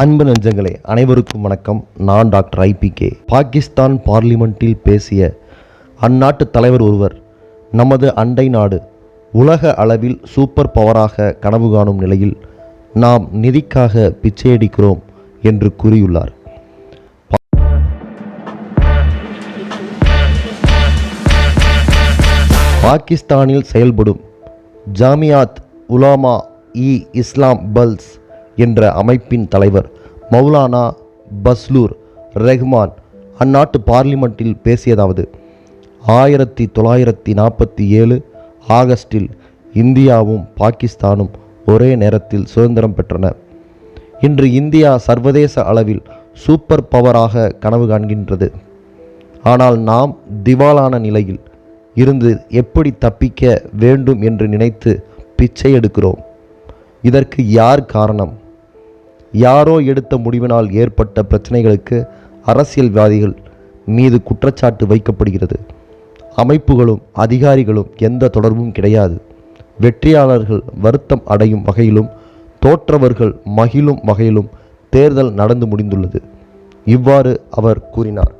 அன்பு நெஞ்சங்களே அனைவருக்கும் வணக்கம். நான் டாக்டர் ஐபிகே. பாகிஸ்தான் பார்லிமெண்ட்டில் பேசிய அந்நாட்டு தலைவர் ஒருவர் நமது அண்டை நாடு உலக அளவில் சூப்பர் பவராக கனவு காணும் நிலையில் நாம் நிதிக்காக பிச்சையடிக்கிறோம் என்று கூறியுள்ளார். பாகிஸ்தானில் செயல்படும் ஜாமியாத் உலாமா இ இஸ்லாம் பல்ஸ் என்ற அமைப்பின் தலைவர் மௌலானா பஸ்லூர் ரெஹ்மான் அந்நாட்டு பார்லிமெண்ட்டில் பேசியதாவது ஆயிரத்தி தொள்ளாயிரத்தி நாற்பத்தி ஏழு ஆகஸ்டில் இந்தியாவும் பாகிஸ்தானும் ஒரே நேரத்தில் சுதந்திரம் பெற்றன. இன்று இந்தியா சர்வதேச அளவில் சூப்பர் பவராக கனவு காண்கின்றது. ஆனால் நாம் திவாலான நிலையில் இருந்து எப்படி தப்பிக்க வேண்டும் என்று நினைத்து பிச்சை எடுக்கிறோம்? இதற்கு யார் காரணம்? யாரோ எடுத்த முடிவினால் ஏற்பட்ட பிரச்சனைகளுக்கு அரசியல்வாதிகள் மீது குற்றச்சாட்டு வைக்கப்படுகிறது. அமைப்புகளும் அதிகாரிகளும் எந்த தொடர்பும் கிடையாது. வெற்றியாளர்கள் வருத்தம் அடையும் வகையிலும் தோற்றவர்கள் மகிழும் வகையிலும் தேர்தல் நடந்து முடிந்துள்ளது. இவ்வாறு அவர் கூறினார்.